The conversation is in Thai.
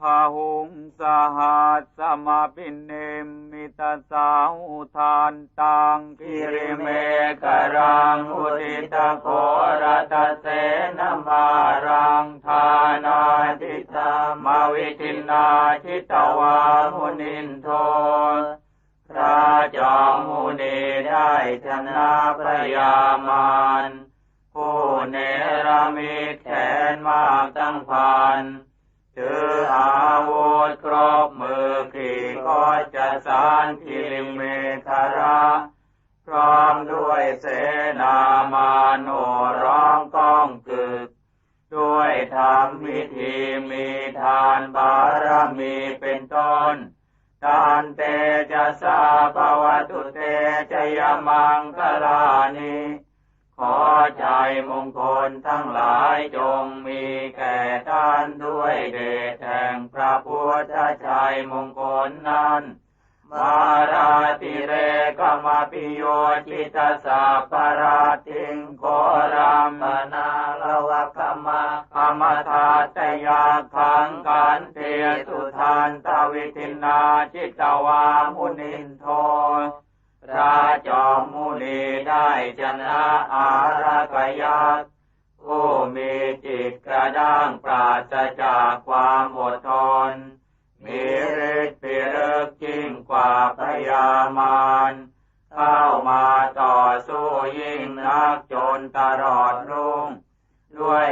พาหุงสหัสสมาปินเนมิตาสาหุทานตังกิริเมกรังอุติตโครัตเสนมารังทานาทิตามาวิทินาชิตวามุนินโทพระจอมมุนีได้ชนะพระยามารผู้เนรมิตแขนมากตั้งพัน สารทิลิเมทระพร้อมด้วยเสนามาโนร้องก้องกึก ด้วยธรรมพิธีมีทานบารมีเป็นต้นทานเตจะสาภวตุเตจะยมังคลานิขอใจมงคลทั้งหลายจงมีแก่ท่านด้วยเดช มาราติเรกมาปิโยจิตาสัพปราติงโครามนาลวะกมาอมทาตยาขังกันเตสุทานตวิทินาจิตวามุนินโทพระจอมมุนีได้ชนะอารักยักษ์ผู้มีจิตกระด้างปราศจากความอดาพยามานเข้ามาต่อสู้ยิ่งนักจนตลอดรุ่งด้วย